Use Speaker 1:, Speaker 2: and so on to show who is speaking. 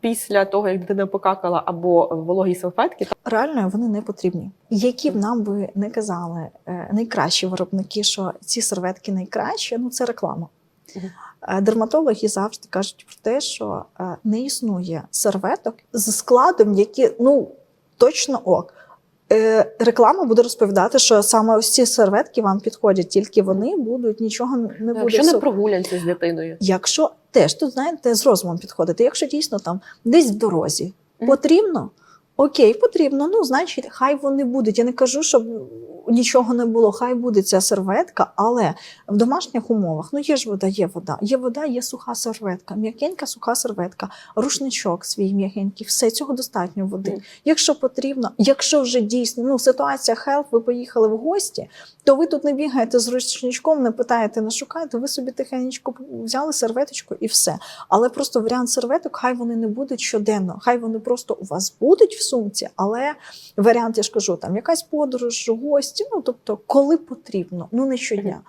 Speaker 1: після того, як дитина покакала або вологі салфетки,
Speaker 2: реально вони не потрібні. Які б нам би не казали е, найкращі виробники, що ці серветки найкращі, ну це реклама. Е, Дерматологи завжди кажуть про те, що е, не існує серветок з складом, які ну точно ок. Е, Реклама буде розповідати, що саме ось ці серветки вам підходять, тільки вони будуть нічого не буде.
Speaker 1: якщо не
Speaker 2: прогуляться
Speaker 1: прогулянці з дитиною.
Speaker 2: Якщо теж тут знаєте з розумом підходити, якщо дійсно там десь в дорозі потрібно, окей, потрібно. Ну, значить, хай вони будуть. Я не кажу, щоб нічого не було, хай буде ця серветка, але в домашніх умовах ну є ж вода, є вода, є вода, є суха серветка, м'якенька суха серветка, рушничок свій м'якенький, все цього достатньо води. Якщо потрібно, якщо вже дійсно ну ситуація хелп, ви поїхали в гості, то ви тут не бігаєте з рушничком, не питаєте, не шукаєте, ви собі тихенечко взяли серветочку і все. Але просто варіант серветок, хай вони не будуть щоденно, хай вони просто у вас будуть в сумці, але варіант, я ж кажу, там якась подорож, гості, ну тобто, коли потрібно, ну не щодня.